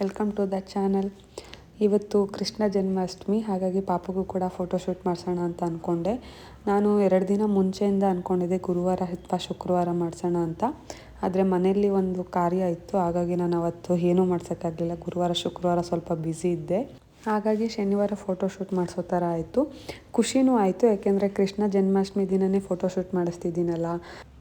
Welcome to the channel ಇವತ್ತು ಕೃಷ್ಣ ಜನ್ಮಾಷ್ಟಮಿ, ಹಾಗಾಗಿ ಪಾಪಗೂ ಕೂಡ ಫೋಟೋಶೂಟ್ ಮಾಡಿಸೋಣ ಅಂತ ಅಂದ್ಕೊಂಡೆ ನಾನು ಎರಡು ದಿನ ಮುಂಚೆಯಿಂದ ಅಂದ್ಕೊಂಡಿದ್ದೆ ಗುರುವಾರ ಅಥವಾ ಶುಕ್ರವಾರ ಮಾಡಿಸೋಣ ಅಂತ. ಆದರೆ ಮನೆಯಲ್ಲಿ ಒಂದು ಕಾರ್ಯ ಇತ್ತು, ಹಾಗಾಗಿ ನಾನು ಅವತ್ತು ಏನೂ ಮಾಡ್ಸೋಕ್ಕಾಗಲಿಲ್ಲ. ಗುರುವಾರ, ಶುಕ್ರವಾರ ಸ್ವಲ್ಪ ಬ್ಯುಸಿ ಇದ್ದೆ. ಹಾಗಾಗಿ ಶನಿವಾರ ಫೋಟೋಶೂಟ್ ಮಾಡಿಸೋ ಥರ ಆಯಿತು. ಖುಷಿನೂ ಆಯಿತು, ಯಾಕೆಂದರೆ ಕೃಷ್ಣ ಜನ್ಮಾಷ್ಟಮಿ ದಿನವೇ ಫೋಟೋಶೂಟ್ ಮಾಡಿಸ್ತಿದ್ದೀನಲ್ಲ.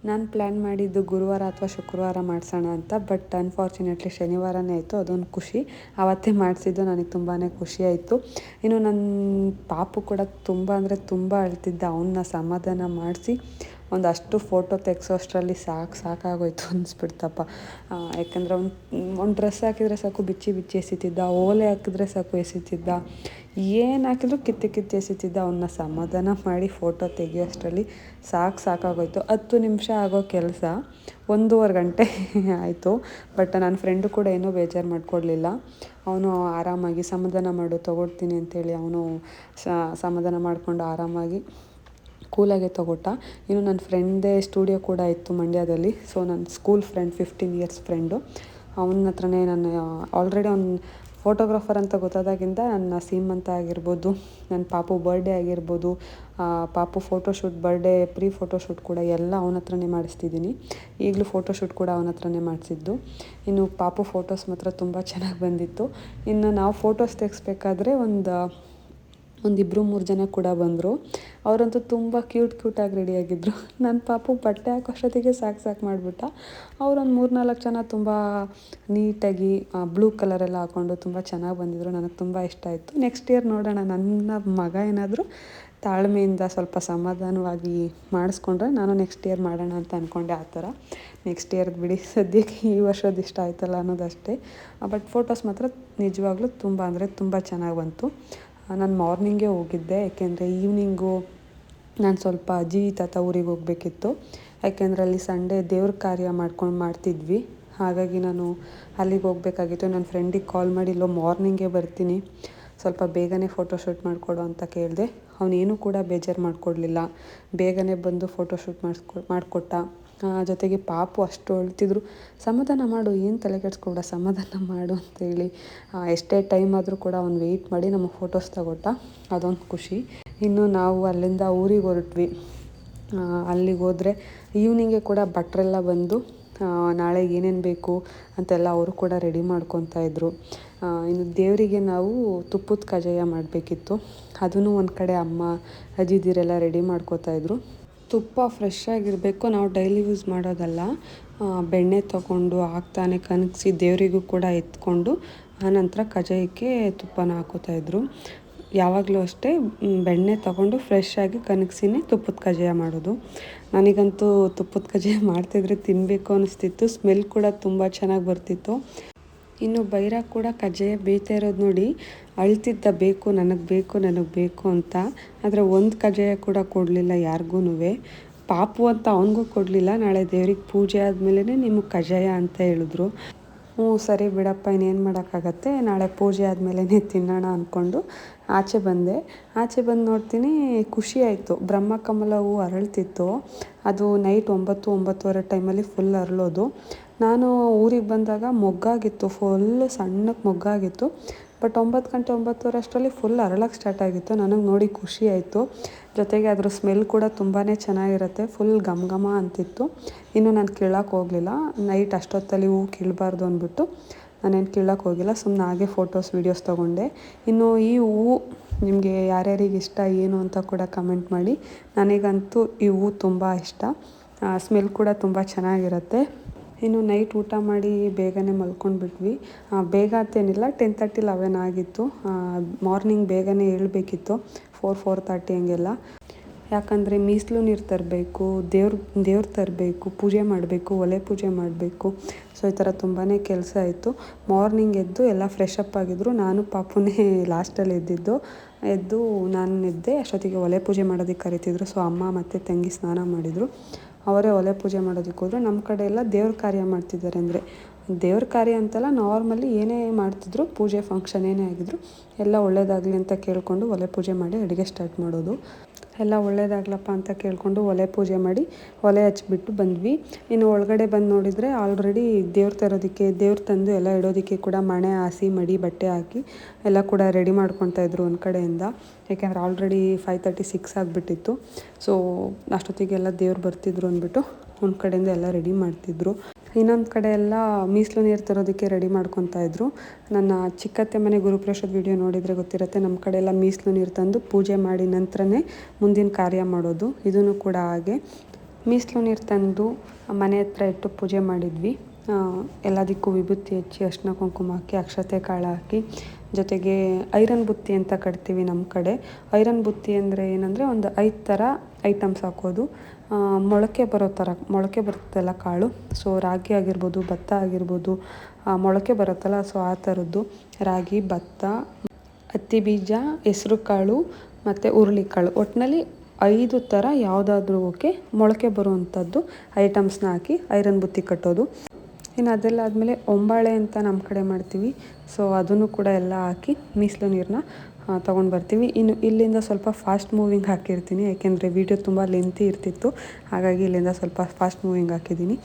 ನಾನು ಪ್ಲ್ಯಾನ್ ಮಾಡಿದ್ದು ಗುರುವಾರ ಅಥವಾ ಶುಕ್ರವಾರ ಮಾಡಿಸೋಣ ಅಂತ ಬಟ್ ಅನ್ಫಾರ್ಚುನೇಟ್ಲಿ ಶನಿವಾರನೇ ಆಯಿತು, ಅದೊಂದು ಖುಷಿ. ಆವತ್ತೇ ಮಾಡಿಸಿದ್ದು ನನಗೆ ತುಂಬಾ ಖುಷಿ ಆಯಿತು. ಇನ್ನು ನನ್ನ ಪಾಪು ಕೂಡ ತುಂಬ ಅಂದರೆ ತುಂಬ ಅಳ್ತಿದ್ದ ಅವನ್ನ ಸಮಾಧಾನ ಮಾಡಿಸಿ. ಒಂದಷ್ಟು ಫೋಟೋ ತೆಗ್ಸೋಷ್ಟರಲ್ಲಿ ಸಾಕು, ಸಾಕಾಗೋಯ್ತು ಅನಿಸ್ಬಿಡ್ತಪ್ಪ. ಯಾಕಂದರೆ ಒಂದು ಒಂದು ಡ್ರೆಸ್ ಹಾಕಿದರೆ ಸಾಕು, ಬಿಚ್ಚಿ ಬಿಚ್ಚಿ ಎಸಿತಿದ್ದ, ಓಲೆ ಹಾಕಿದ್ರೆ ಸಾಕು ಎಸಿತಿದ್ದ, ಏನು ಹಾಕಿದ್ರು ಕಿತ್ತು ಕಿತ್ತು ಎಸಿತಿದ್ದ ಅವನ್ನ ಸಮಾಧಾನ ಮಾಡಿ ಫೋಟೋ ತೆಗಿಯೋಷ್ಟರಲ್ಲಿ ಸಾಕು, ಸಾಕಾಗೋಯ್ತು. ಹತ್ತು ನಿಮಿಷ ಆಗೋ ಕೆಲಸ, ಒಂದೂವರೆ ಗಂಟೆ ಆಯಿತು. ಬಟ್ ನನ್ನ ಫ್ರೆಂಡು ಕೂಡ ಏನೂ ಬೇಜಾರು ಮಾಡಿಕೊಡ್ಲಿಲ್ಲ. ಅವನು ಆರಾಮಾಗಿ ಸಮಾಧಾನ ಮಾಡು, ತೊಗೊಡ್ತೀನಿ ಅಂತೇಳಿ ಅವನು ಸಮಾಧಾನ ಮಾಡಿಕೊಂಡು ಆರಾಮಾಗಿ ಕೂಲಾಗೆ ತಗೊಟ್ಟ. ಇನ್ನು ನನ್ನ ಫ್ರೆಂಡೇ ಸ್ಟುಡಿಯೋ ಕೂಡ ಇತ್ತು ಮಂಡ್ಯದಲ್ಲಿ. ಸೊ ನನ್ನ school friend fifteen years friend ಅವನ ಹತ್ರನೇ ನಾನು ಆಲ್ರೆಡಿ ಅವ್ನು ಫೋಟೋಗ್ರಾಫರ್ ಅಂತ ಗೊತ್ತಾದಾಗಿಂದ ನನ್ನ ಸೀಮಂತ ಆಗಿರ್ಬೋದು, ನನ್ನ ಪಾಪು ಬರ್ಡೇ ಆಗಿರ್ಬೋದು ಪಾಪು ಫೋಟೋಶೂಟ್ ಬರ್ಡೇ ಪ್ರೀ ಫೋಟೋಶೂಟ್ ಕೂಡ ಎಲ್ಲ ಅವನ ಹತ್ರನೇ ಮಾಡಿಸ್ತಿದ್ದೀನಿ. ಈಗಲೂ ಫೋಟೋಶೂಟ್ ಕೂಡ ಅವನ ಹತ್ರನೇ ಮಾಡಿಸಿದ್ದು. ಇನ್ನು ಪಾಪು ಫೋಟೋಸ್ ಮಾತ್ರ ತುಂಬ ಚೆನ್ನಾಗಿ ಬಂದಿತ್ತು. ಇನ್ನು ನಾವು ಫೋಟೋಸ್ ತೆಗೆಸ್ಬೇಕಾದ್ರೆ ಒಂದು ಒಂದಿಬ್ಬರು ಮೂರು ಜನ ಕೂಡ ಬಂದರು. ಅವರಂತೂ ತುಂಬ ಕ್ಯೂಟ್ ಕ್ಯೂಟಾಗಿ ರೆಡಿಯಾಗಿದ್ದರು ನನ್ನ ಪಾಪು ಬಟ್ಟೆ ಹಾಕೋಷ್ಟೊತ್ತಿಗೆ ಸಾಕು ಸಾಕು ಮಾಡಿಬಿಟ್ಟ. ಅವರೊಂದು ಮೂರು ನಾಲ್ಕು ಜನ ತುಂಬ ನೀಟಾಗಿ ಬ್ಲೂ ಕಲರೆಲ್ಲ ಹಾಕ್ಕೊಂಡು ತುಂಬ ಚೆನ್ನಾಗಿ ಬಂದಿದ್ದರು ನನಗೆ ತುಂಬ ಇಷ್ಟ ಆಯಿತು. ನೆಕ್ಸ್ಟ್ ಇಯರ್ ನೋಡೋಣ. ನನ್ನ ಮಗ ಏನಾದರೂ ತಾಳ್ಮೆಯಿಂದ ಸ್ವಲ್ಪ ಸಮಾಧಾನವಾಗಿ ಮಾಡಿಸ್ಕೊಂಡ್ರೆ ನಾನು ನೆಕ್ಸ್ಟ್ ಇಯರ್ ಮಾಡೋಣ ಅಂತ ಅಂದ್ಕೊಂಡೆ ಆ ಥರ. ನೆಕ್ಸ್ಟ್ ಇಯರ್ ಬಿಡಿ. ಸದ್ಯಕ್ಕೆ ಈ ವರ್ಷದ ಇಷ್ಟ ಆಯ್ತಲ್ಲ ಅನ್ನೋದಷ್ಟೇ. ಬಟ್ ಫೋಟೋಸ್ ಮಾತ್ರ ನಿಜವಾಗ್ಲೂ ತುಂಬ ಅಂದರೆ ತುಂಬ ಚೆನ್ನಾಗಿ ಬಂತು. ನಾನು ಮಾರ್ನಿಂಗೇ ಹೋಗಿದ್ದೆ, ಯಾಕೆಂದರೆ ಈವ್ನಿಂಗು ನಾನು ಸ್ವಲ್ಪ ಅಜ್ಜಿ ತಾತ ಊರಿಗೆ ಹೋಗಬೇಕಿತ್ತು. ಯಾಕೆಂದರೆ ಅಲ್ಲಿ ಸಂಡೇ ದೇವ್ರ ಕಾರ್ಯ ಮಾಡ್ಕೊಂಡು ಮಾಡ್ತಿದ್ವಿ. ಹಾಗಾಗಿ ನಾನು ಅಲ್ಲಿಗೆ ಹೋಗಬೇಕಾಗಿತ್ತು. ನನ್ನ ಫ್ರೆಂಡಿಗೆ ಕಾಲ್ ಮಾಡಿ, ಇಲ್ಲೋ ಮಾರ್ನಿಂಗೇ ಬರ್ತೀನಿ, ಸ್ವಲ್ಪ ಬೇಗನೆ ಫೋಟೋಶೂಟ್ ಮಾಡಿಕೊಡು ಅಂತ ಕೇಳಿದೆ. ಅವನೇನು ಕೂಡ ಬೇಜಾರು ಮಾಡಿಕೊಡ್ಲಿಲ್ಲ. ಬೇಗನೆ ಬಂದು ಫೋಟೋಶೂಟ್ ಮಾಡಿಸ್ಕೊ ಮಾಡಿಕೊಟ್ಟ. ಜೊತೆಗೆ ಪಾಪು ಅಷ್ಟು ಅಳ್ತಿದ್ರು. ಸಮಾಧಾನ ಮಾಡು, ಏನು ತಲೆ ಕೆಡಿಸ್ಕೊಬೇಡ ಸಮಾಧಾನ ಮಾಡು ಅಂತೇಳಿ. ಎಷ್ಟೇ ಟೈಮ್ ಆದರೂ ಕೂಡ ಅವ್ನು ವೆಯ್ಟ್ ಮಾಡಿ ನಮಗೆ ಫೋಟೋಸ್ ತಗೊಟ್ಟ. ಅದೊಂದು ಖುಷಿ. ಇನ್ನು ನಾವು ಅಲ್ಲಿಂದ ಊರಿಗೆ ಹೊರಟ್ವಿ. ಅಲ್ಲಿಗೆ ಹೋದರೆ ಈವ್ನಿಂಗೆ ಕೂಡ ಭಟ್ರೆಲ್ಲ ಬಂದು ನಾಳೆ ಏನೇನು ಬೇಕು ಅಂತೆಲ್ಲ ಅವರು ಕೂಡ ರೆಡಿ ಮಾಡ್ಕೊತಾ ಇದ್ದರು ಇನ್ನು ದೇವರಿಗೆ ನಾವು ತುಪ್ಪದ ಕಜ್ಜಾಯ ಮಾಡಬೇಕಿತ್ತು. ಅದನ್ನು ಒಂದು ಕಡೆ ಅಮ್ಮ ಅಜ್ಜಿದಿರೆಲ್ಲ ರೆಡಿ ಮಾಡ್ಕೋತಾ ಇದ್ರು. ತುಪ್ಪ ಫ್ರೆಶ್ ಆಗಿರಬೇಕು. ನಾವು ಡೈಲಿ ಯೂಸ್ ಮಾಡೋದಲ್ಲ. ಬೆಣ್ಣೆ ತಗೊಂಡು ಹಾಕ್ತಾನೆ ಕನಗಿಸಿ ದೇವರಿಗೂ ಕೂಡ ಎತ್ಕೊಂಡು ಆನಂತರ ಕಜ್ಜಾಯಕ್ಕೆ ತುಪ್ಪನ ಹಾಕೋತಾಯಿದ್ರು ಯಾವಾಗಲೂ ಅಷ್ಟೇ ಬೆಣ್ಣೆ ತಗೊಂಡು ಫ್ರೆಶ್ ಆಗಿ ಕನಗಿಸಿನೇ ತುಪ್ಪದ ಕಜ್ಜಾಯ ಮಾಡೋದು. ನನಗಂತೂ ತುಪ್ಪದ ಕಜ್ಜಾಯ ಮಾಡ್ತಿದ್ರೆ ತಿನ್ನಬೇಕು ಅನಿಸ್ತಿತ್ತು. ಸ್ಮೆಲ್ ಕೂಡ ತುಂಬ ಚೆನ್ನಾಗಿ ಬರ್ತಿತ್ತು. ಇನ್ನು ಬೈರ ಕೂಡ ಕಜ್ಜಾಯ ಬೇಯ್ತಾ ಇರೋದು ನೋಡಿ ಅಳ್ತಿದ್ದ ಬೇಕು, ನನಗೆ ಬೇಕು ನನಗೆ ಬೇಕು ಅಂತ. ಆದರೆ ಒಂದು ಕಜಾಯ ಕೂಡ ಕೊಡಲಿಲ್ಲ ಯಾರಿಗೂ ಪಾಪು ಅಂತ ಅವನಿಗೂ ಕೊಡಲಿಲ್ಲ. ನಾಳೆ ದೇವ್ರಿಗೆ ಪೂಜೆ ಆದಮೇಲೆ ನಿಮಗೆ ಕಜಾಯ ಅಂತ ಹೇಳಿದ್ರು. ಹ್ಞೂ, ಸರಿ ಬಿಡಪ್ಪ, ಇನ್ನೇನು ಮಾಡೋಕ್ಕಾಗತ್ತೆ? ನಾಳೆ ಪೂಜೆ ಆದಮೇಲೆ ತಿನ್ನೋಣ ಅಂದ್ಕೊಂಡು ಆಚೆ ಬಂದೆ. ಆಚೆ ಬಂದು ನೋಡ್ತೀನಿ, ಖುಷಿ ಆಯಿತು. ಬ್ರಹ್ಮಕಮಲ ಹೂವು ಅರಳ್ತಿತ್ತು. ಅದು ನೈಟ್ ಒಂಬತ್ತು, ಒಂಬತ್ತುವರೆ ಟೈಮಲ್ಲಿ ಫುಲ್ ಅರಳೋದು. ನಾನು ಊರಿಗೆ ಬಂದಾಗ ಮೊಗ್ಗಾಗಿತ್ತು ಫುಲ್ಲು ಸಣ್ಣಕ್ಕೆ ಮೊಗ್ಗಾಗಿತ್ತು. ಬಟ್ ಒಂಬತ್ತು ಗಂಟೆ ಒಂಬತ್ತುವರೆ ಅಷ್ಟರಲ್ಲಿ ಫುಲ್ ಅರಳಕ್ಕೆ ಸ್ಟಾರ್ಟ್ ಆಗಿತ್ತು. ನನಗೆ ನೋಡಿ ಖುಷಿ ಆಯಿತು. ಜೊತೆಗೆ ಅದ್ರ ಸ್ಮೆಲ್ ಕೂಡ ತುಂಬಾ ಚೆನ್ನಾಗಿರುತ್ತೆ. ಫುಲ್ ಘಮ ಘಮ ಅಂತಿತ್ತು. ಇನ್ನು ನಾನು ಕೀಳಕ್ಕೆ ಹೋಗಲಿಲ್ಲ. ನೈಟ್ ಅಷ್ಟೊತ್ತಲ್ಲಿ ಹೂವು ಕೀಳಬಾರ್ದು ಅಂದ್ಬಿಟ್ಟು ನಾನೇನು ಕೀಳಕ್ಕೆ ಹೋಗಿಲ್ಲ. ಸುಮ್ಮನೆ ಹಾಗೆ ಫೋಟೋಸ್ ವೀಡಿಯೋಸ್ ತೊಗೊಂಡೆ. ಇನ್ನು ಈ ಹೂವು ನಿಮಗೆ ಯಾರ್ಯಾರಿಗೆ ಇಷ್ಟ, ಏನು ಅಂತ ಕೂಡ ಕಮೆಂಟ್ ಮಾಡಿ. ನನಗಂತೂ ಈ ಹೂವು ತುಂಬ ಇಷ್ಟ. ಸ್ಮೆಲ್ ಕೂಡ ತುಂಬ ಚೆನ್ನಾಗಿರುತ್ತೆ. ಇನ್ನು ನೈಟ್ ಊಟ ಮಾಡಿ ಬೇಗನೆ ಮಲ್ಕೊಂಡ್ಬಿಟ್ವಿ ಬೇಗ ಅಂತೇನಿಲ್ಲ ಟೆನ್ ತರ್ಟಿ ಲೆವೆನ್ ಆಗಿತ್ತು. ಮಾರ್ನಿಂಗ್ ಬೇಗನೆ ಏಳಬೇಕಿತ್ತು ಫೋರ್ ಫೋರ್ ತರ್ಟಿ ಹಂಗೆಲ್ಲ. ಯಾಕಂದರೆ ಮೀಸಲು ನೀರು ತರಬೇಕು, ದೇವ್ರ, ದೇವ್ರು ತರಬೇಕು, ಪೂಜೆ ಮಾಡಬೇಕು, ಒಲೆ ಪೂಜೆ ಮಾಡಬೇಕು. ಸೊ ಈ ಥರ ತುಂಬಾ ಕೆಲಸ ಆಯಿತು. ಮಾರ್ನಿಂಗ್ ಎದ್ದು ಎಲ್ಲ ಫ್ರೆಶ್ ಅಪ್ ಆಗಿದ್ರು. ನಾನು ಪಾಪುನೇ ಲಾಸ್ಟಲ್ಲಿ ಎದ್ದಿದ್ದು. ಎದ್ದು ನಾನು ಎದ್ದೆ, ಅಷ್ಟೊತ್ತಿಗೆ ಒಲೆ ಪೂಜೆ ಮಾಡೋದಕ್ಕೆ ಕರಿತಿದ್ರು. ಸೊ ಅಮ್ಮ ಮತ್ತು ತಂಗಿ ಸ್ನಾನ ಮಾಡಿದರು. ಅವರೇ ಒಲೆ ಪೂಜೆ ಮಾಡೋದಕ್ಕೆ ಹೋದರು ನಮ್ಮ ಕಡೆ ಎಲ್ಲ ದೇವ್ರ ಕಾರ್ಯ ಮಾಡ್ತಿದ್ದಾರೆ ಅಂದರೆ ದೇವ್ರ ಕಾರ್ಯ ಅಂತಲ್ಲ ನಾರ್ಮಲಿ ಏನೇ ಮಾಡ್ತಿದ್ರು ಪೂಜೆ ಫಂಕ್ಷನ್ ಏನೇ ಆಗಿದ್ರು ಎಲ್ಲ ಒಳ್ಳೆಯದಾಗಲಿ ಅಂತ ಕೇಳಿಕೊಂಡು ಒಲೆ ಪೂಜೆ ಮಾಡಿ ಅಡುಗೆ ಸ್ಟಾರ್ಟ್ ಮಾಡೋದು. ಎಲ್ಲ ಒಳ್ಳೇದಾಗ್ಲಪ್ಪ ಅಂತ ಕೇಳಿಕೊಂಡು ಒಲೆ ಪೂಜೆ ಮಾಡಿ ಒಲೆ ಹಚ್ಚಿಬಿಟ್ಟು ಬಂದ್ವಿ. ಇನ್ನು ಒಳಗಡೆ ಬಂದು ನೋಡಿದರೆ ಆಲ್ರೆಡಿ ದೇವ್ರು ತರೋದಕ್ಕೆ, ದೇವ್ರು ತಂದು ಎಲ್ಲ ಇಡೋದಕ್ಕೆ ಕೂಡ ಮಣೆ ಹಾಸಿ, ಮಡಿ, ಬಟ್ಟೆ ಹಾಕಿ ಎಲ್ಲ ಕೂಡ ರೆಡಿ ಮಾಡ್ಕೊತಾ ಇದ್ರು ಒಂದು ಕಡೆಯಿಂದ. ಏಕೆಂದರೆ ಆಲ್ರೆಡಿ ಫೈವ್ ತರ್ಟಿ ಸಿಕ್ಸ್ ಆಗಿಬಿಟ್ಟಿತ್ತು. ಸೊ ಅಷ್ಟೊತ್ತಿಗೆಲ್ಲ ದೇವ್ರು ಬರ್ತಿದ್ರು ಅಂದ್ಬಿಟ್ಟು ಒಂದು ಕಡೆಯಿಂದ ಎಲ್ಲ ರೆಡಿ ಮಾಡ್ತಿದ್ರು. ಇನ್ನೊಂದು ಕಡೆ ಎಲ್ಲ ಮೀಸಲು ನೀರು ತರೋದಕ್ಕೆ ರೆಡಿ ಮಾಡ್ಕೊತಾ ಇದ್ರು. ನನ್ನ ಚಿಕ್ಕತ್ತೆ ಮನೆ ಗುರುಪ್ರಸಾದ್ ವಿಡಿಯೋ ನೋಡಿದರೆ ಗೊತ್ತಿರುತ್ತೆ ನಮ್ಮ ಕಡೆ ಎಲ್ಲ ಮೀಸಲು ನೀರು ತಂದು ಪೂಜೆ ಮಾಡಿ ನಂತರನೇ ಮುಂದಿನ ಕಾರ್ಯ ಮಾಡೋದು. ಇದೂ ಕೂಡ ಹಾಗೆ. ಮೀಸಲು ನೀರು ತಂದು ಮನೆ ಹತ್ರ ಇಟ್ಟು ಪೂಜೆ ಮಾಡಿದ್ವಿ. ಎಲ್ಲದಕ್ಕೂ ವಿಭೂತಿ ಹಚ್ಚಿ, ಅರ್ಶಿನ ಕುಂಕುಮ ಹಾಕಿ, ಅಕ್ಷತೆ ಕಾಳು ಹಾಕಿ, ಜೊತೆಗೆ ಐರನ್ ಬುತ್ತಿ ಅಂತ ಕಟ್ತೀವಿ ನಮ್ಮ ಕಡೆ. ಐರನ್ ಬುತ್ತಿ ಅಂದರೆ ಏನಂದರೆ ಒಂದು ಐದು ಥರ ಐಟಮ್ಸ್ ಹಾಕೋದು. ಮೊಳಕೆ ಬರೋ ಥರ, ಮೊಳಕೆ ಬರುತ್ತಲ್ಲ ಕಾಳು? ಸೊ ರಾಗಿ ಆಗಿರ್ಬೋದು, ಭತ್ತ ಆಗಿರ್ಬೋದು ಮೊಳಕೆ ಬರುತ್ತಲ್ಲ ಸೊ ಆ ಥರದ್ದು. ರಾಗಿ, ಭತ್ತ, ಹತ್ತಿ ಬೀಜ, ಹೆಸರು ಕಾಳು ಮತ್ತು ಹುರುಳಿಕಾಳು ಒಟ್ಟಿನಲ್ಲಿ ಐದು ಥರ ಯಾವುದಾದ್ರೂ ಓಕೆ ಮೊಳಕೆ ಬರುವಂಥದ್ದು ಐಟಮ್ಸ್ನ ಹಾಕಿ ಐರನ್ ಬುತ್ತಿ ಕಟ್ಟೋದು. ಇನ್ನು ಅದೆಲ್ಲ ಆದಮೇಲೆ ಒಂಬಾಳೆ ಅಂತ ನಮ್ಮ ಕಡೆ ಮಾಡ್ತೀವಿ. ಸೊ ಅದನ್ನು ಕೂಡ ಎಲ್ಲ ಹಾಕಿ ಮೀಸಲು ನೀರನ್ನ ತೊಗೊಂಡು ಬರ್ತೀವಿ. ಇನ್ನು ಇಲ್ಲಿಂದ ಸ್ವಲ್ಪ ಫಾಸ್ಟ್ ಮೂವಿಂಗ್ ಹಾಕಿರ್ತೀನಿ. ಯಾಕೆಂದರೆ ವೀಡಿಯೋ ತುಂಬ ಲೆಂತಿ ಇರ್ತಿತ್ತು. ಹಾಗಾಗಿ ಇಲ್ಲಿಂದ ಸ್ವಲ್ಪ ಫಾಸ್ಟ್ ಮೂವಿಂಗ್ ಹಾಕಿದ್ದೀನಿ.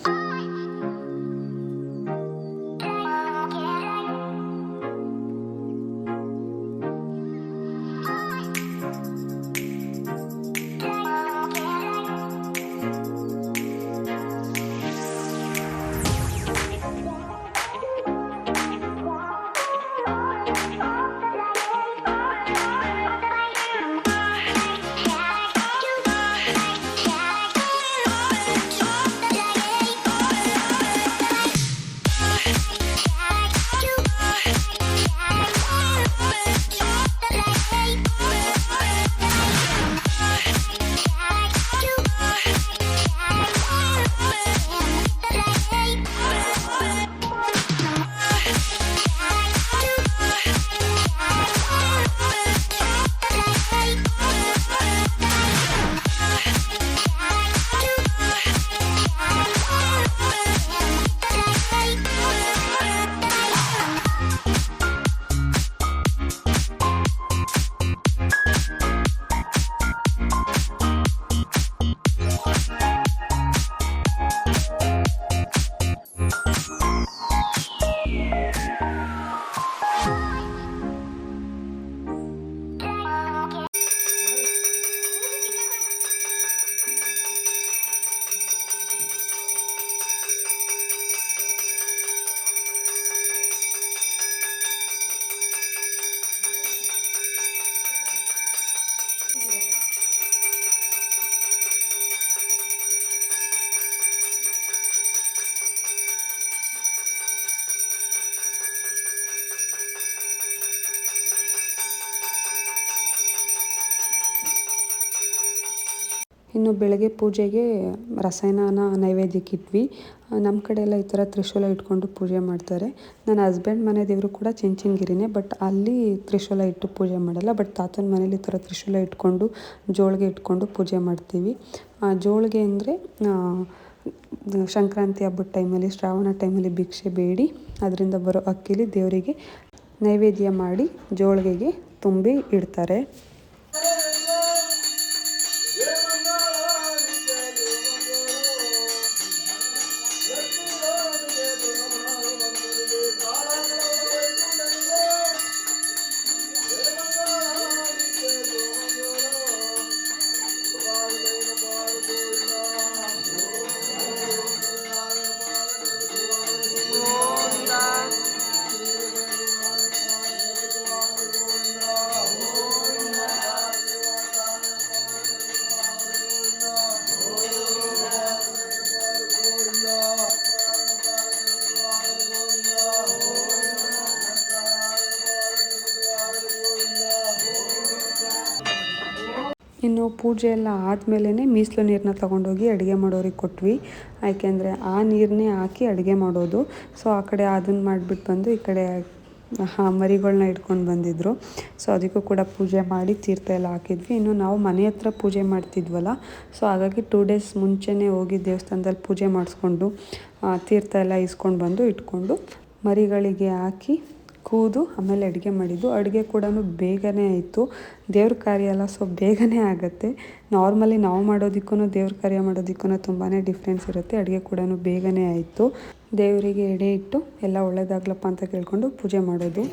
ಇನ್ನು ಬೆಳಗ್ಗೆ ಪೂಜೆಗೆ ರಸಾಯನನ ನೈವೇದ್ಯಕ್ಕೆ ಇಟ್ವಿ. ನಮ್ಮ ಕಡೆ ಎಲ್ಲ ಈ ಥರ ತ್ರಿಶೂಲ ಇಟ್ಕೊಂಡು ಪೂಜೆ ಮಾಡ್ತಾರೆ. ನನ್ನ ಹಸ್ಬೆಂಡ್ ಮನೆ ದೇವರು ಕೂಡ ಚಿಂಚಿನಗಿರಿನೇ ಬಟ್ ಅಲ್ಲಿ ತ್ರಿಶೂಲ ಇಟ್ಟು ಪೂಜೆ ಮಾಡಲ್ಲ ಬಟ್ ತಾತನ ಮನೇಲಿ ಈ ಥರ ತ್ರಿಶೂಲ ಇಟ್ಕೊಂಡು, ಜೋಳಿಗೆ ಇಟ್ಕೊಂಡು ಪೂಜೆ ಮಾಡ್ತೀವಿ. ಜೋಳಿಗೆ ಅಂದರೆ ಸಂಕ್ರಾಂತಿ ಹಬ್ಬದ ಟೈಮಲ್ಲಿ ಶ್ರಾವಣ ಟೈಮಲ್ಲಿ ಭಿಕ್ಷೆ ಬೇಡಿ, ಅದರಿಂದ ಬರೋ ಅಕ್ಕಿಲಿ ದೇವರಿಗೆ ನೈವೇದ್ಯ ಮಾಡಿ ಜೋಳಿಗೆಗೆ ತುಂಬಿ ಇಡ್ತಾರೆ. ಇನ್ನು ಪೂಜೆ ಎಲ್ಲ ಆದಮೇಲೆ ಮೀಸಲು ನೀರನ್ನ ತೊಗೊಂಡೋಗಿ ಅಡುಗೆ ಮಾಡೋರಿಗೆ ಕೊಟ್ವಿ. ಯಾಕೆಂದರೆ ಆ ನೀರನ್ನೇ ಹಾಕಿ ಅಡುಗೆ ಮಾಡೋದು. ಸೊ ಆ ಕಡೆ ಅದನ್ನು ಮಾಡಿಬಿಟ್ಟು ಬಂದು ಈ ಕಡೆ ಹಾಂ ಮರಿಗಳನ್ನ ಇಟ್ಕೊಂಡು ಬಂದಿದ್ದರು ಸೊ ಅದಕ್ಕೂ ಕೂಡ ಪೂಜೆ ಮಾಡಿ ತೀರ್ಥ ಎಲ್ಲ ಹಾಕಿದ್ವಿ. ಇನ್ನು ನಾವು ಮನೆ ಹತ್ರ ಪೂಜೆ ಮಾಡ್ತಿದ್ವಲ್ಲ ಸೊ ಹಾಗಾಗಿ ಟೂ ಡೇಸ್ ಮುಂಚೆನೇ ಹೋಗಿ ದೇವಸ್ಥಾನದಲ್ಲಿ ಪೂಜೆ ಮಾಡಿಸ್ಕೊಂಡು ತೀರ್ಥ ಎಲ್ಲ ಇಸ್ಕೊಂಡು ಬಂದು ಇಟ್ಕೊಂಡು ಮರಿಗಳಿಗೆ ಹಾಕಿ ಕೂದು, ಆಮೇಲೆ ಅಡುಗೆ ಮಾಡಿದ್ದು. ಅಡುಗೆ ಕೂಡ ಬೇಗನೆ ಆಯಿತು. ದೇವ್ರ ಕಾರ್ಯ ಅಲ್ಲ, ಸೊ ಬೇಗನೆ ಆಗುತ್ತೆ. ನಾರ್ಮಲಿ ನಾವು ಮಾಡೋದಕ್ಕೂ ದೇವ್ರ ಕಾರ್ಯ ಮಾಡೋದಕ್ಕೂ ತುಂಬಾ ಡಿಫ್ರೆನ್ಸ್ ಇರುತ್ತೆ. ಅಡುಗೆ ಕೂಡ ಬೇಗನೆ ಆಯಿತು. ದೇವರಿಗೆ ಎಡೆ ಇಟ್ಟು, ಎಲ್ಲ ಒಳ್ಳೇದಾಗ್ಲಪ್ಪ ಅಂತ ಕೇಳಿಕೊಂಡು ಪೂಜೆ ಮಾಡೋದು.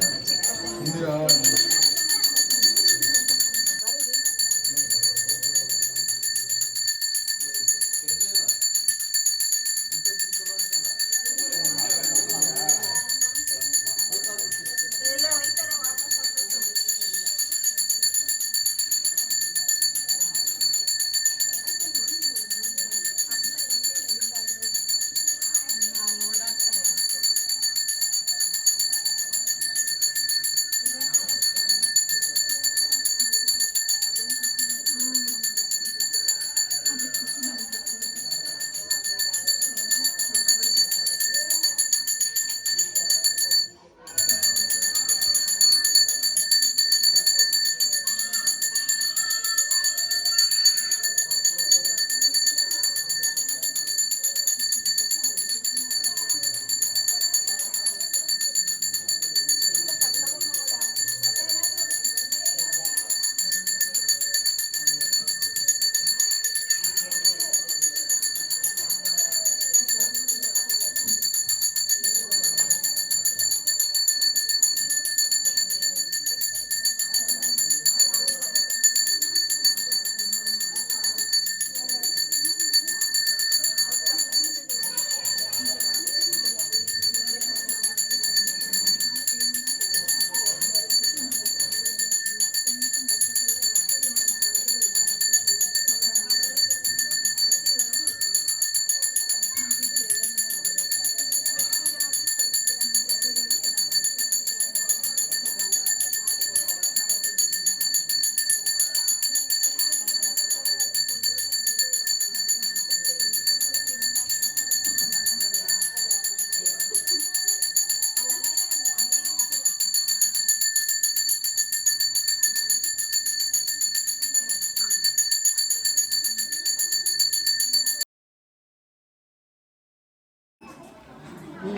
ಇನ್ನು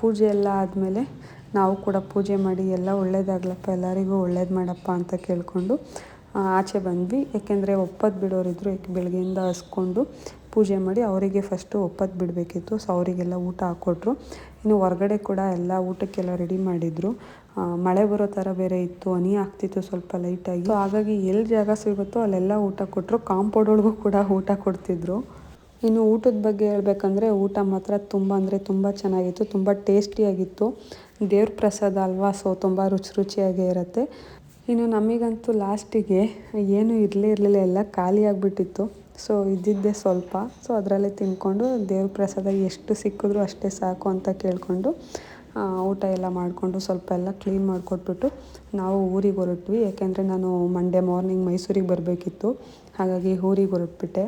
ಪೂಜೆ ಎಲ್ಲ ಆದಮೇಲೆ ನಾವು ಕೂಡ ಪೂಜೆ ಮಾಡಿ ಎಲ್ಲ ಒಳ್ಳೇದಾಗ್ಲಪ್ಪ, ಎಲ್ಲರಿಗೂ ಒಳ್ಳೇದು ಮಾಡಪ್ಪ ಅಂತ ಕೇಳಿಕೊಂಡು ಆಚೆ ಬಂದ್ವಿ. ಏಕೆಂದರೆ ಒಪ್ಪತ್ತು ಬಿಡೋರಿದ್ರು, ಬೆಳಗ್ಗೆಯಿಂದ ಹಸ್ಕೊಂಡು ಪೂಜೆ ಮಾಡಿ ಅವರಿಗೆ ಫಸ್ಟು ಒಪ್ಪತ್ತು ಬಿಡಬೇಕಿತ್ತು. ಸೊ ಅವರಿಗೆಲ್ಲ ಊಟ ಹಾಕ್ಕೊಟ್ರು ಇನ್ನು ಹೊರಗಡೆ ಕೂಡ ಎಲ್ಲ ಊಟಕ್ಕೆಲ್ಲ ರೆಡಿ ಮಾಡಿದರು. ಮಳೆ ಬರೋ ಥರ ಬೇರೆ ಇತ್ತು, ಹನಿ ಆಗ್ತಿತ್ತು ಸ್ವಲ್ಪ ಲೈಟಾಗಿ ಹಾಗಾಗಿ ಎಲ್ಲಿ ಜಾಗ ಸಿಗುತ್ತೋ ಅಲ್ಲೆಲ್ಲ ಊಟ ಕೊಟ್ಟರು ಕಾಂಪೌಂಡ್ ಒಳಗೂ ಕೂಡ ಊಟ ಕೊಡ್ತಿದ್ರು. ಇನ್ನು ಊಟದ ಬಗ್ಗೆ ಹೇಳ್ಬೇಕಂದ್ರೆ ಊಟ ಮಾತ್ರ ತುಂಬ ಅಂದರೆ ತುಂಬ ಚೆನ್ನಾಗಿತ್ತು, ತುಂಬ ಟೇಸ್ಟಿಯಾಗಿತ್ತು ದೇವ್ರ ಪ್ರಸಾದ ಅಲ್ವಾ ಸೊ ತುಂಬ ರುಚಿ ರುಚಿಯಾಗೇ ಇರುತ್ತೆ. ಇನ್ನು ನಮಗಂತೂ ಲಾಸ್ಟಿಗೆ ಏನೂ ಇರಲೇ ಇರಲಿಲ್ಲ, ಎಲ್ಲ ಖಾಲಿ ಆಗಿಬಿಟ್ಟಿತ್ತು. ಸೊ ಇದ್ದಿದ್ದೆ ಸ್ವಲ್ಪ. ಸೊ ಅದರಲ್ಲೇ ತಿಂದ್ಕೊಂಡು ದೇವ್ರ ಪ್ರಸಾದ ಎಷ್ಟು ಸಿಕ್ಕಿದ್ರು ಅಷ್ಟೇ ಸಾಕು ಅಂತ ಕೇಳಿಕೊಂಡು ಊಟ ಎಲ್ಲ ಮಾಡಿಕೊಂಡು ಸ್ವಲ್ಪ ಎಲ್ಲ ಕ್ಲೀನ್ ಮಾಡಿಕೊಟ್ಬಿಟ್ಟು ನಾವು ಊರಿಗೆ ಹೊರಟ್ವಿ. ಯಾಕೆಂದರೆ ನಾನು ಮಂಡೇ ಮಾರ್ನಿಂಗ್ ಮೈಸೂರಿಗೆ ಬರಬೇಕಿತ್ತು. ಹಾಗಾಗಿ ಊರಿಗೆ ಹೊರಟ್ಬಿಟ್ಟೆ.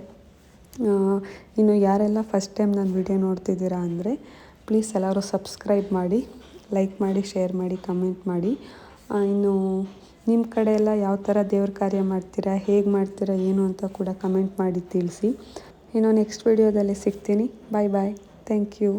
ಇನ್ನು ಯಾರೆಲ್ಲ ಫಸ್ಟ್ ಟೈಮ್ ನಾನು ವಿಡಿಯೋ ನೋಡ್ತಿದ್ದೀರಾ ಅಂದರೆ ಪ್ಲೀಸ್ ಎಲ್ಲರೂ ಸಬ್ಸ್ಕ್ರೈಬ್ ಮಾಡಿ ಲೈಕ್ ಮಾಡಿ ಶೇರ್ ಮಾಡಿ ಕಮೆಂಟ್ ಮಾಡಿ. ಇನ್ನು ನಿಮ್ಮ ಕಡೆ ಎಲ್ಲ ಯಾವ ಥರ ದೇವ್ರ ಕಾರ್ಯ ಮಾಡ್ತೀರಾ, ಹೇಗೆ ಮಾಡ್ತೀರಾ, ಏನು ಅಂತ ಕೂಡ ಕಮೆಂಟ್ ಮಾಡಿ ತಿಳಿಸಿ. ಇನ್ನೊಂದು ನೆಕ್ಸ್ಟ್ ವಿಡಿಯೋದಲ್ಲಿ ಸಿಗ್ತೀನಿ. ಬಾಯ್ ಬಾಯ್ ಥ್ಯಾಂಕ್ ಯು